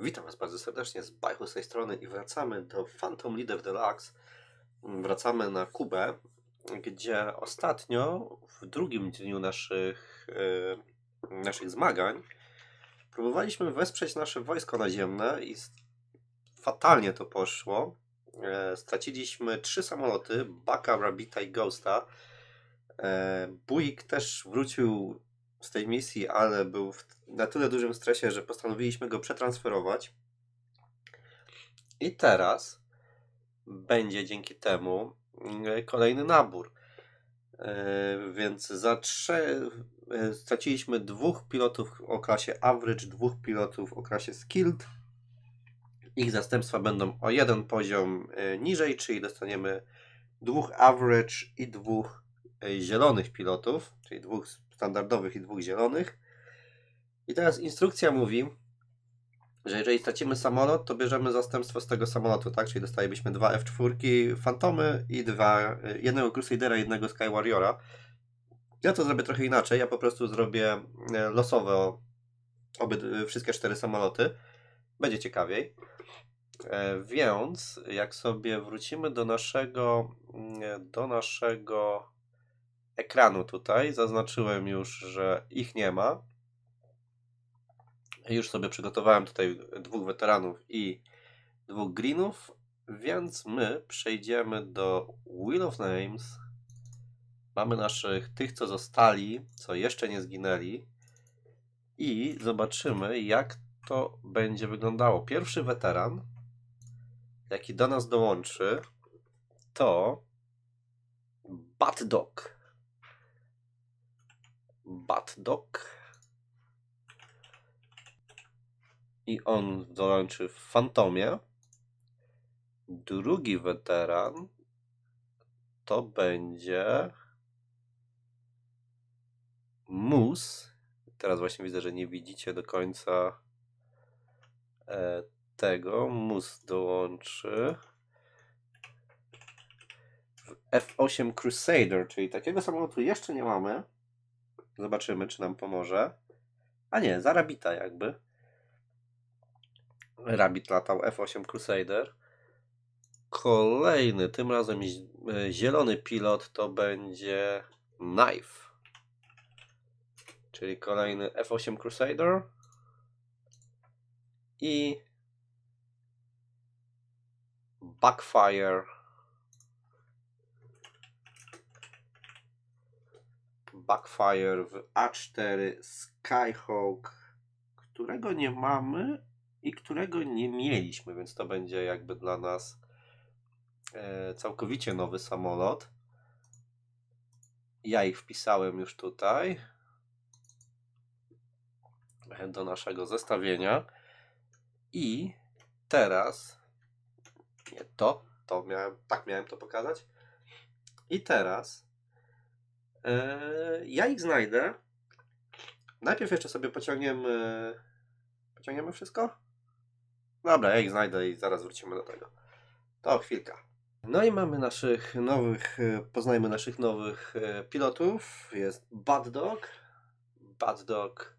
Witam Was bardzo serdecznie z Bajchu z tej strony i wracamy do Phantom Leader Deluxe. Wracamy na Kubę, gdzie ostatnio w drugim dniu naszych, e, naszych zmagań próbowaliśmy wesprzeć nasze wojsko naziemne i fatalnie to poszło. E, straciliśmy trzy samoloty, Baka, Rabbita i Ghosta. E, Buik też wrócił z tej misji, ale był w na tyle dużym stresie, że postanowiliśmy go przetransferować. I teraz będzie dzięki temu mm, kolejny nabór. E, Więc za trzy e, straciliśmy dwóch pilotów o klasie average, dwóch pilotów o klasie skilled. Ich zastępstwa będą o jeden poziom e, niżej, czyli dostaniemy dwóch average i dwóch e, zielonych pilotów, czyli dwóch standardowych i dwóch zielonych. I teraz instrukcja mówi, że jeżeli stracimy samolot, to bierzemy zastępstwo z tego samolotu, tak? Czyli dostalibyśmy dwa F4 Fantomy i dwa, y, jednego Crusadera, jednego Sky Warriora. Ja to zrobię trochę inaczej, ja po prostu zrobię e, losowo obyd, wszystkie cztery samoloty. Będzie ciekawiej. E, Więc jak sobie wrócimy do naszego do naszego ekranu tutaj, zaznaczyłem już, że ich nie ma. Już sobie przygotowałem tutaj dwóch weteranów i dwóch greenów, więc my przejdziemy do Wheel of Names. Mamy naszych tych, co zostali, co jeszcze nie zginęli i zobaczymy, jak to będzie wyglądało. Pierwszy weteran, jaki do nas dołączy, to Bat Dog. Bat Dog. i on dołączy w Fantomie. Drugi weteran to będzie Mus. Teraz właśnie widzę, że nie widzicie do końca e, tego. Mus dołączy w F8 Crusader, czyli takiego samolotu jeszcze nie mamy. Zobaczymy, czy nam pomoże. A nie, zarabita jakby. Rabbit latał F8 Crusader. Kolejny, tym razem e, zielony pilot to będzie Knife. Czyli kolejny F8 Crusader. I Backfire. Backfire w A4 Skyhawk, którego nie mamy, i którego nie mieliśmy, więc to będzie jakby dla nas e, całkowicie nowy samolot. Ja ich wpisałem już tutaj do naszego zestawienia. I teraz nie to, to miałem, tak miałem to pokazać. I teraz ja ich znajdę. Najpierw jeszcze sobie pociągniemy pociągniemy wszystko? Dobra, ja ich znajdę i zaraz wrócimy do tego. To chwilka. No i mamy naszych nowych, e, poznajmy naszych nowych e, pilotów. Jest Bad Dog. Bad Dog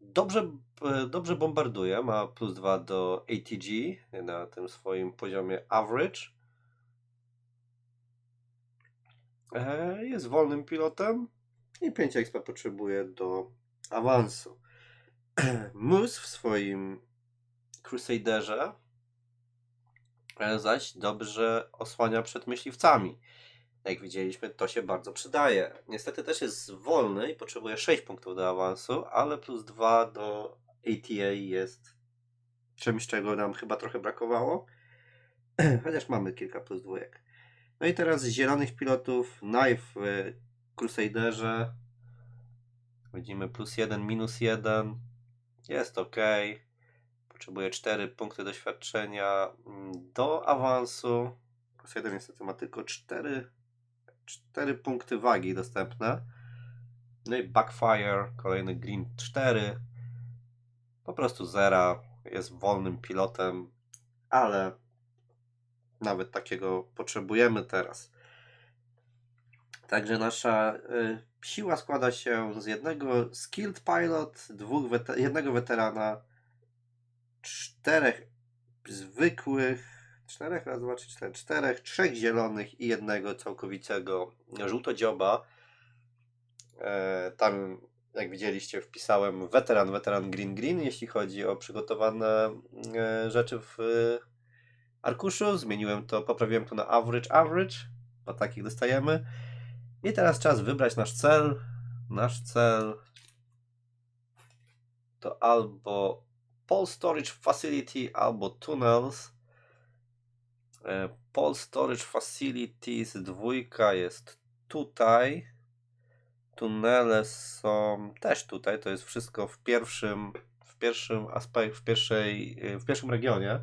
dobrze, e, dobrze bombarduje, ma plus 2 do ATG na tym swoim poziomie average. E, Jest wolnym pilotem i 5 expa potrzebuje do awansu. Moose w swoim Crusaderze e, zaś dobrze osłania przed myśliwcami. Jak widzieliśmy, to się bardzo przydaje. Niestety też jest wolny i potrzebuje 6 punktów do awansu, ale plus 2 do ATA jest czymś, czego nam chyba trochę brakowało. Chociaż mamy kilka plus dwójek. No i teraz zielonych pilotów Knife w Crusaderze. Widzimy plus 1, minus 1. Jest ok. Potrzebuje 4 punkty doświadczenia mm, do awansu. Crusader niestety ma tylko 4, 4 punkty wagi dostępne. No i Backfire, kolejny Green 4. Po prostu zera. Jest wolnym pilotem, ale nawet takiego potrzebujemy teraz. Także nasza y, siła składa się z jednego skilled pilot, dwóch wete- jednego weterana czterech zwykłych, czterech, raz, dwa, trzy, cztery, czterech, trzech zielonych i jednego całkowitego żółtodzioba. E, tam, jak widzieliście, wpisałem weteran, weteran, green, green, jeśli chodzi o przygotowane e, rzeczy w arkuszu. Zmieniłem to, poprawiłem to na average, average, bo takich dostajemy. I teraz czas wybrać nasz cel. Nasz cel to albo Pole Storage Facility, albo Tunnels. E, Pole Storage Facilities dwójka jest tutaj. Tunele są też tutaj. To jest wszystko w pierwszym, w pierwszym aspekcie, w, pierwszej, e, w pierwszym regionie.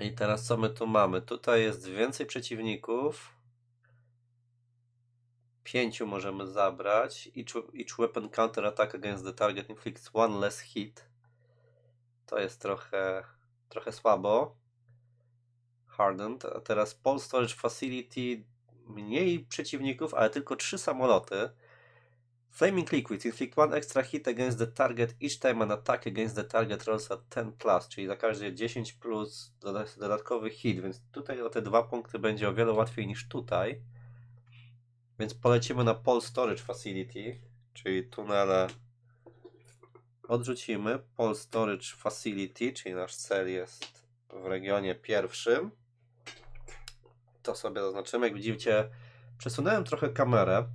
I teraz co my tu mamy? Tutaj jest więcej przeciwników. Pięciu możemy zabrać. Each, each weapon counter attack against the target inflicts one less hit. To jest trochę, trochę słabo. Hardened. A teraz Pole Storage Facility. Mniej przeciwników, ale tylko trzy samoloty. Flaming Liquids inflict one extra hit against the target each time an attack against the target rolls at 10 plus, czyli za każde 10 plus doda- dodatkowy hit, więc tutaj o te dwa punkty będzie o wiele łatwiej niż tutaj. Więc polecimy na Pole Storage Facility, czyli tunele odrzucimy. Pole Storage Facility, czyli nasz cel jest w regionie pierwszym. To sobie zaznaczymy. Jak widzicie, przesunąłem trochę kamerę,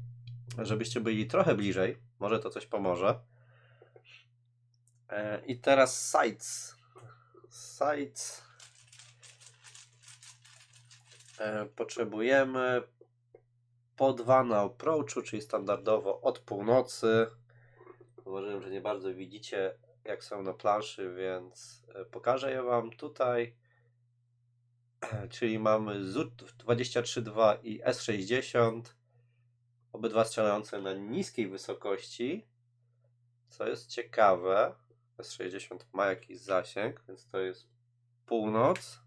żebyście byli trochę bliżej. Może to coś pomoże. E, I teraz sites. Sites. E, Potrzebujemy po dwa na approachu, czyli standardowo od północy. Zauważyłem, że nie bardzo widzicie, jak są na planszy, więc e, pokażę je Wam tutaj. Czyli mamy ZUT-23-2 i S-60. Obydwa strzelające na niskiej wysokości. Co jest ciekawe, S-60 ma jakiś zasięg, więc to jest północ.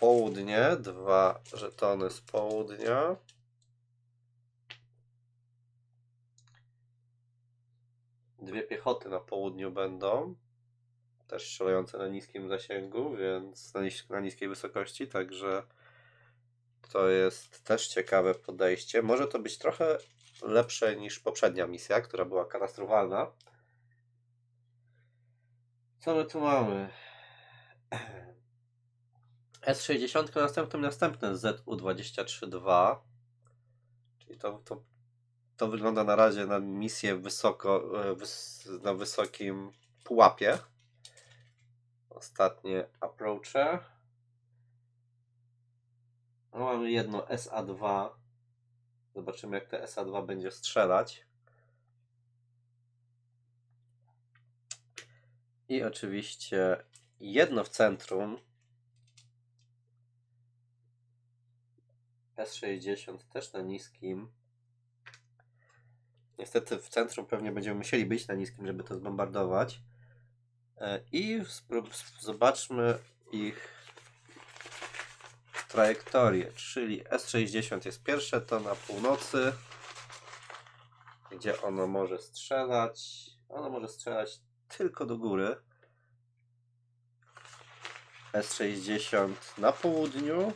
Południe, dwa żetony z południa. Dwie piechoty na południu będą. Też strzelające na niskim zasięgu, więc na, nis na niskiej wysokości, także to jest też ciekawe podejście. Może to być trochę lepsze niż poprzednia misja, która była katastrofalna. Co my tu mamy? S60 następnym następne ZU-23-2. Czyli to, to, to wygląda na razie na misję wysoko, e, wys, na wysokim pułapie. Ostatnie approache. No, mamy jedno SA2. Zobaczymy jak te SA2 będzie strzelać. I oczywiście jedno w centrum. S60 też na niskim. Niestety w centrum pewnie będziemy musieli być na niskim, żeby to zbombardować. E, I zobaczmy ich trajektorię, czyli S60 jest pierwsze, to na północy, gdzie ono może strzelać. Ono może strzelać tylko do góry. S60 na południu.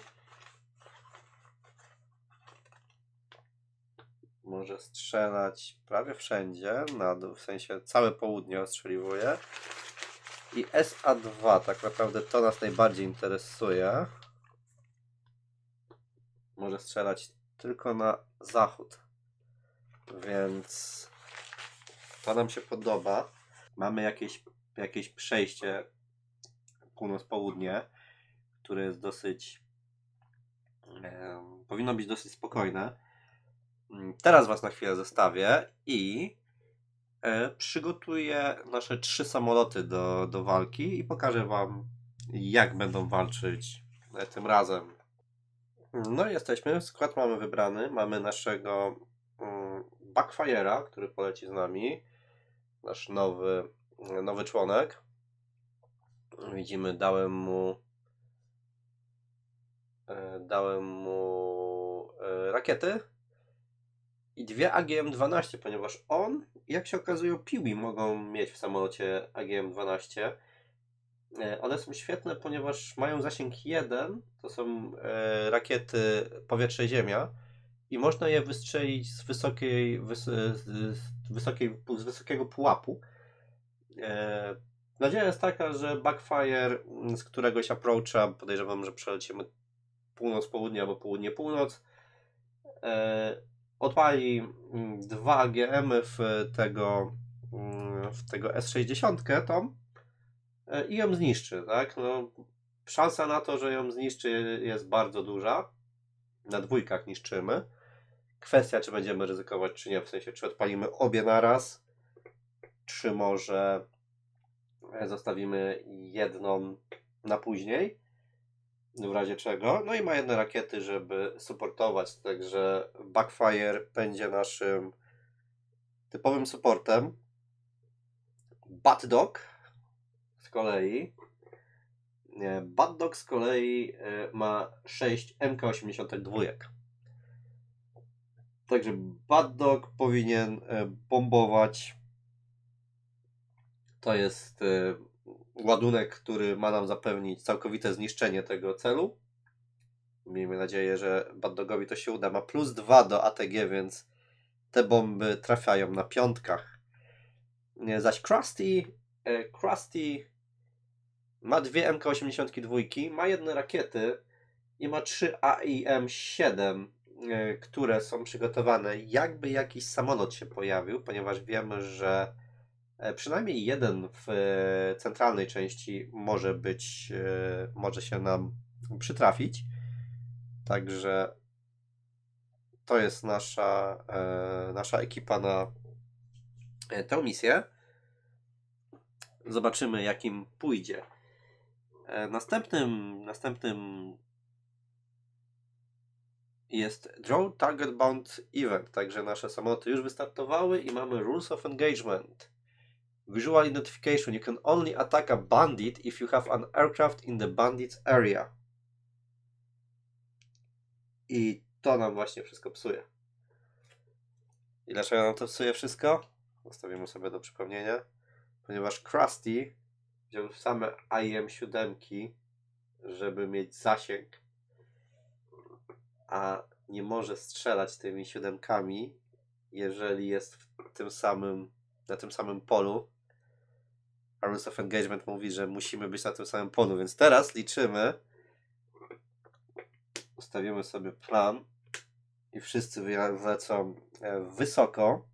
Może strzelać prawie wszędzie, na dół, w sensie całe południe ostrzeliwuje. I SA2, tak naprawdę to nas najbardziej interesuje. Może strzelać tylko na zachód. Więc to nam się podoba. Mamy jakieś, jakieś przejście północ-południe, które jest dosyć. E, powinno być dosyć spokojne. Teraz Was na chwilę zostawię i e, przygotuję nasze trzy samoloty do, do walki i pokażę Wam, jak będą walczyć e, tym razem. No jesteśmy, skład mamy wybrany, mamy naszego um, Backfire'a, który poleci z nami, nasz nowy, nowy członek. Widzimy, dałem mu e, dałem mu e, rakiety i dwie AGM-12, ponieważ on, jak się okazuje, piły mogą mieć w samolocie AGM-12. E, One są świetne, ponieważ mają zasięg 1, to są e, rakiety powietrze-ziemia i można je wystrzelić z wysokiej, wys, z, wysokiej, z wysokiego pułapu. E, nadzieja jest taka, że backfire z któregoś approacha, podejrzewam, że przelecimy północ-południe albo południe-północ, e, odpali mm, dwa GM w tego, mm, w tego S60 tą i ją zniszczy, tak? No, szansa na to, że ją zniszczy jest bardzo duża. Na dwójkach niszczymy. Kwestia, czy będziemy ryzykować, czy nie, w sensie, czy odpalimy obie naraz, czy może e, zostawimy jedną na później, w razie czego. No i ma jedne rakiety, żeby supportować, także Backfire będzie naszym typowym supportem. Bad Dog kolei nie, Bad Dog z kolei e, ma 6 MK82. Także Bad Dog powinien e, bombować. To jest e, ładunek, który ma nam zapewnić całkowite zniszczenie tego celu. Miejmy nadzieję, że Bad Dogowi to się uda. Ma plus 2 do ATG, więc te bomby trafiają na piątkach. Zaś Krusty, e, Krusty ma dwie MK82, ma jedne rakiety i ma trzy AIM-7, e, które są przygotowane jakby jakiś samolot się pojawił, ponieważ wiemy, że e, przynajmniej jeden w e, centralnej części może być, może się nam przytrafić. Także to jest nasza, nasza ekipa na tę misję. Zobaczymy, jakim pójdzie. E, Następnym, następnym jest Draw Target Bound Event, także nasze samoloty już wystartowały i mamy Rules of Engagement. Visual Identification. You can only attack a bandit if you have an aircraft in the bandit's area. I to nam właśnie wszystko psuje. I dlaczego nam to psuje wszystko? Zostawimy sobie do przypomnienia. Ponieważ Krusty wziął same IM-7, żeby mieć zasięg, a nie może strzelać tymi siódemkami, jeżeli jest w tym samym, na tym samym polu. Rules of Engagement mówi, że musimy być na tym samym polu, więc teraz liczymy. Ustawimy sobie plan i wszyscy wlecą e, wysoko.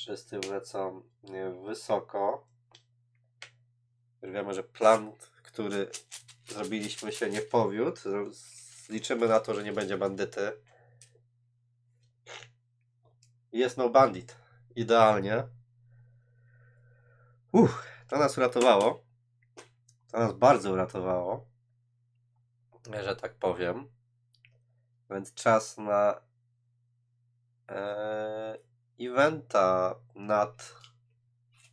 Wszyscy wlecą e, wysoko. Wiemy, że plan, który zrobiliśmy się nie powiódł. Liczymy na to, że nie będzie bandyty. Jest no bandit. Idealnie. Uff, to nas uratowało. To nas bardzo uratowało. Że tak powiem. Więc czas na e, eventa nad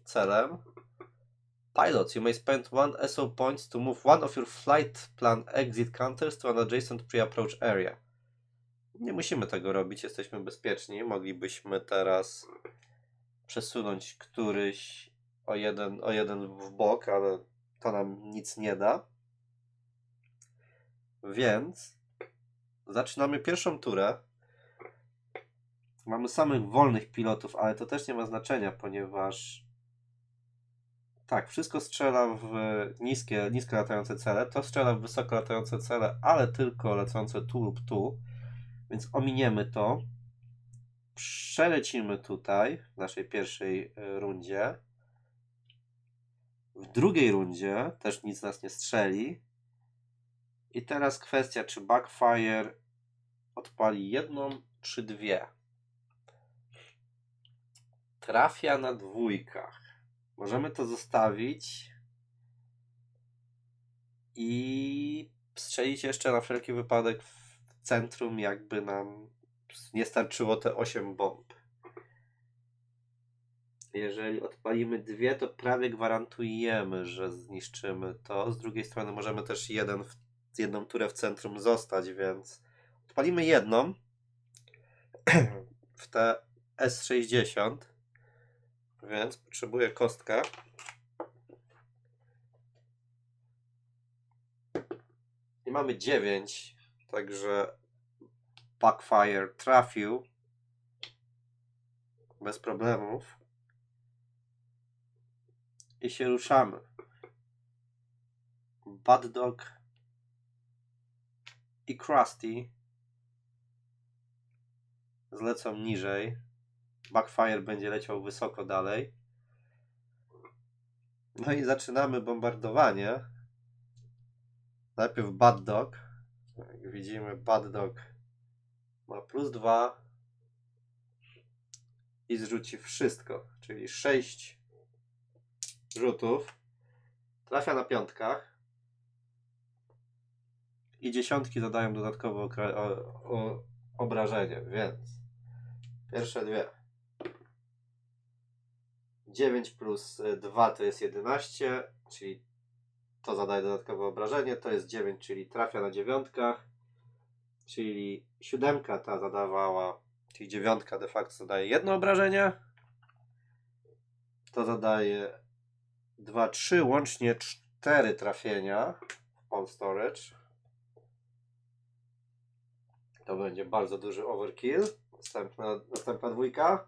celem. Pilots, you may spend one SO points to move one of your flight plan exit counters to an adjacent pre-approach area. Nie musimy tego robić, jesteśmy bezpieczni. Moglibyśmy teraz przesunąć któryś o jeden, o jeden w bok, ale to nam nic nie da. Więc zaczynamy pierwszą turę. Mamy samych wolnych pilotów, ale to też nie ma znaczenia, ponieważ tak, wszystko strzela w niskie, nisko latające cele. To strzela w wysoko latające cele, ale tylko lecące tu lub tu. Więc ominiemy to. Przelecimy tutaj w naszej pierwszej y, rundzie. W drugiej rundzie też nic nas nie strzeli. I teraz kwestia, czy Backfire odpali jedną czy dwie. Trafia na dwójkach. Możemy to zostawić i strzelić jeszcze na wszelki wypadek w centrum, jakby nam nie starczyło te 8 bomb. Jeżeli odpalimy dwie, to prawie gwarantujemy, że zniszczymy to. Z drugiej strony możemy też jeden w, jedną turę w centrum zostać, więc odpalimy jedną w te S60, więc potrzebuję kostkę. I mamy 9, także Backfire trafił bez problemów. I się ruszamy. Bad Dog i Krusty zlecą niżej. Backfire będzie leciał wysoko dalej. No i zaczynamy bombardowanie. Najpierw Bad Dog. Jak widzimy, Bad Dog ma plus 2 i zrzuci wszystko, czyli 6 rzutów. Trafia na piątkach. I dziesiątki zadają dodatkowe obrażenie, więc pierwsze dwie. 9 plus 2 to jest 11, czyli to zadaje dodatkowe obrażenie. To jest 9, czyli trafia na dziewiątkach. Czyli siódemka ta zadawała, czyli dziewiątka de facto zadaje jedno obrażenie. To zadaje 2, 3, łącznie 4 trafienia w Pawn Storage. To będzie bardzo duży overkill. Następna, następna dwójka.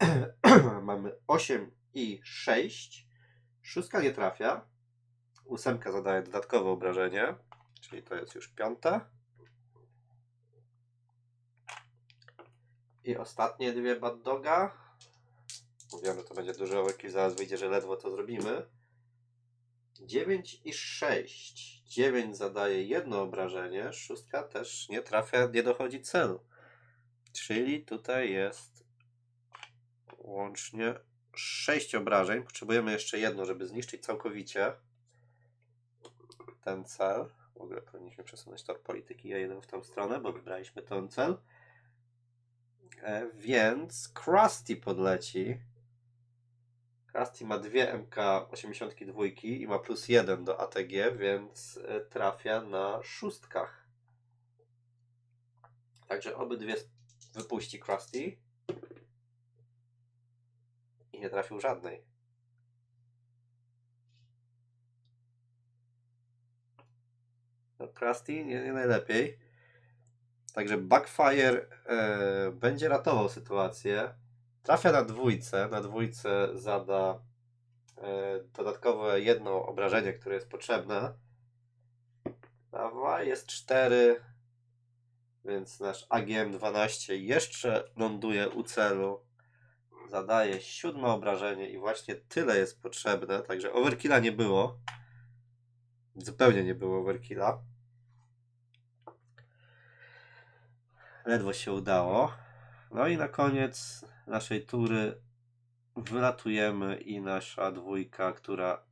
Mamy 8 i 6. Szóstka nie trafia. Ósemka zadaje dodatkowe obrażenie, czyli to jest już piąta. I ostatnie dwie bad doga. Mówiłem, że to będzie duży overkill, zaraz wyjdzie, że ledwo to zrobimy. 9 i 6. 9 zadaje jedno obrażenie, szóstka też nie trafia, nie dochodzi celu. Czyli tutaj jest łącznie 6 obrażeń. Potrzebujemy jeszcze jedno, żeby zniszczyć całkowicie ten cel. W ogóle powinniśmy przesunąć tor polityki ja jeden w tą stronę, bo wybraliśmy ten cel. E, więc Krusty podleci. Krusty ma dwie MK82 i ma plus 1 do ATG, więc e, trafia na szóstkach. Także obydwie wypuści Krusty. Nie trafił żadnej. No, Krusty nie, nie najlepiej. Także Backfire e, będzie ratował sytuację. Trafia na dwójce. Na dwójce zada e, dodatkowe jedno obrażenie, które jest potrzebne. Dawa jest 4, więc nasz AGM-12 jeszcze ląduje u celu. Zadaje siódme obrażenie i właśnie tyle jest potrzebne. Także overkilla nie było. Zupełnie nie było overkilla. Ledwo się udało. No i na koniec naszej tury wylatujemy i nasza dwójka, która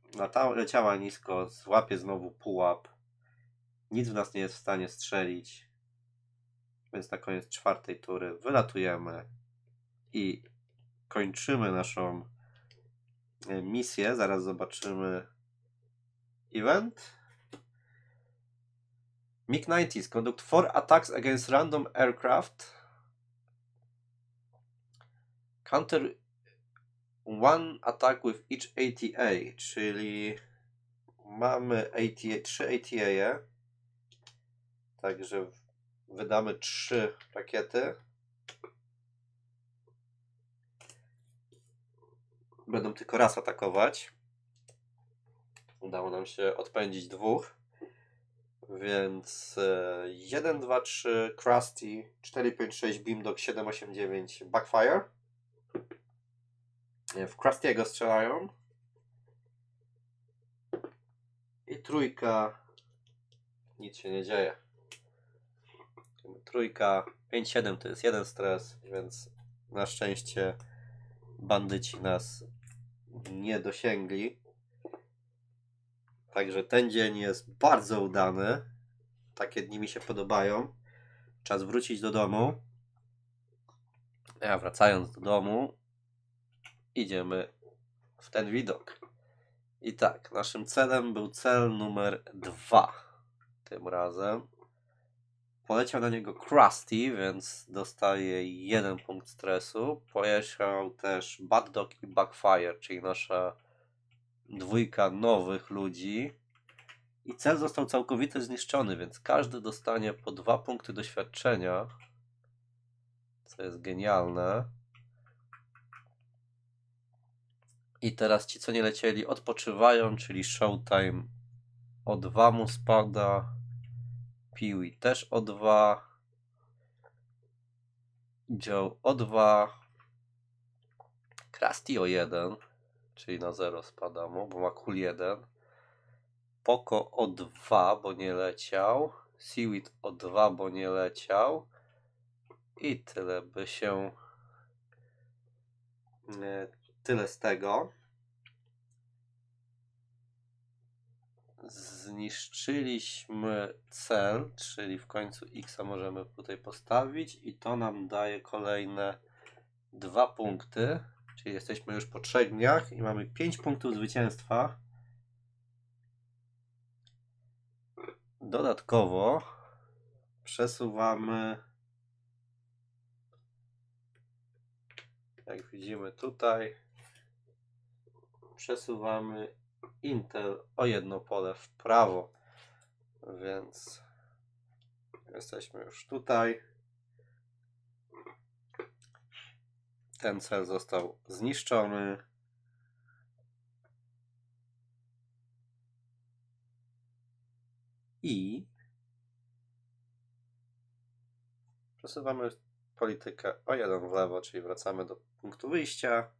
leciała nisko, złapie znowu pułap. Nic w nas nie jest w stanie strzelić. Więc na koniec czwartej tury wylatujemy i kończymy naszą e, misję. Zaraz zobaczymy event. MiG-90s conduct four attacks against random aircraft. Counter one attack with each ATA, czyli mamy ATA, trzy ATA. Także wydamy trzy rakiety. Będą tylko raz atakować. Udało nam się odpędzić dwóch. Więc e, 1, 2, 3 Krusty, 4, 5, 6 Beamdog, 7, 8, 9 Backfire. E, W Krustiego strzelają. I trójka. Nic się nie dzieje. Trójka, 5, 7 to jest jeden stres, więc na szczęście bandyci nas nie dosięgli. Także ten dzień jest bardzo udany. Takie dni mi się podobają. Czas wrócić do domu. Ja wracając do domu, idziemy w ten widok. I tak, naszym celem był cel numer dwa. Tym razem. Poleciał na niego Krusty, więc dostaje jeden punkt stresu. Pojechał też Bad Dog i Backfire, czyli nasza dwójka nowych ludzi. I cel został całkowicie zniszczony, więc każdy dostanie po dwa punkty doświadczenia. Co jest genialne. I teraz ci, co nie lecieli, odpoczywają, czyli Showtime o 2 mu spada. Piwi też o 2. Joe o 2. Krusty o 1, czyli na 0 spada mu, bo ma kul 1. Poko o 2, bo nie leciał. Seaweed o 2, bo nie leciał. I tyle by się. e, Tyle z tego. Zniszczyliśmy cel, czyli w końcu X możemy tutaj postawić, i to nam daje kolejne dwa punkty. Czyli jesteśmy już po trzech dniach i mamy 5 punktów zwycięstwa. Dodatkowo przesuwamy, jak widzimy tutaj, przesuwamy Intel o jedno pole w prawo, więc jesteśmy już tutaj. Ten cel został zniszczony. I przesuwamy politykę o jeden w lewo, czyli wracamy do punktu wyjścia.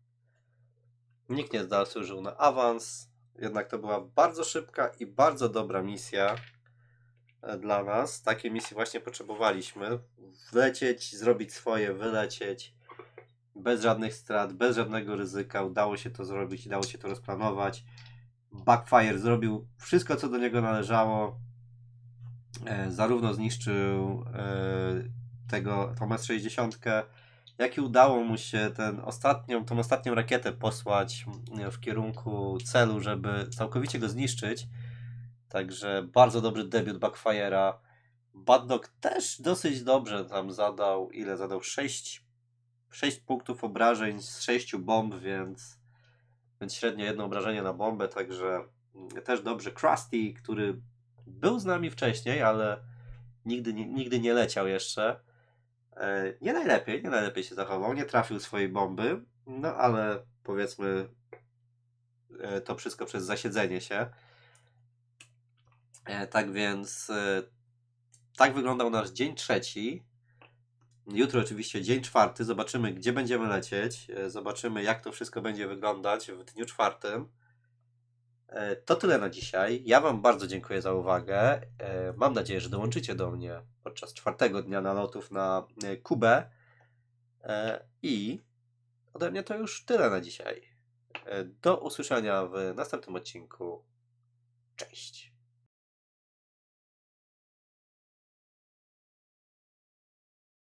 Nikt nie zasłużył na awans, jednak to była bardzo szybka i bardzo dobra misja e, dla nas. Takiej misji właśnie potrzebowaliśmy. Wlecieć, zrobić swoje, wylecieć bez żadnych strat, bez żadnego ryzyka. Udało się to zrobić, udało się to rozplanować. Backfire zrobił wszystko, co do niego należało. E, zarówno zniszczył e, tego tą S60, jak i udało mu się ten ostatnią, tą ostatnią rakietę posłać mm, w kierunku celu, żeby całkowicie go zniszczyć. Także bardzo dobry debiut Backfire'a. Bad Dog też dosyć dobrze tam zadał. Ile zadał? 6, 6 punktów obrażeń z 6 bomb, więc, więc średnio jedno obrażenie na bombę. Także mm, też dobrze. Krusty, który był z nami wcześniej, ale nigdy nigdy nie leciał jeszcze. E, Nie najlepiej, nie najlepiej się zachował, nie trafił swojej bomby, no ale powiedzmy e, to wszystko przez zasiedzenie się. E, Tak więc tak wyglądał nasz dzień trzeci. Jutro oczywiście dzień czwarty, zobaczymy gdzie będziemy lecieć, zobaczymy jak to wszystko będzie wyglądać w dniu czwartym. E, To tyle na dzisiaj. Ja Wam bardzo dziękuję za uwagę. E, Mam nadzieję, że dołączycie do mnie podczas czwartego dnia nalotów na e, Kubę. I ode mnie to już tyle na dzisiaj. Do usłyszenia w następnym odcinku. Cześć.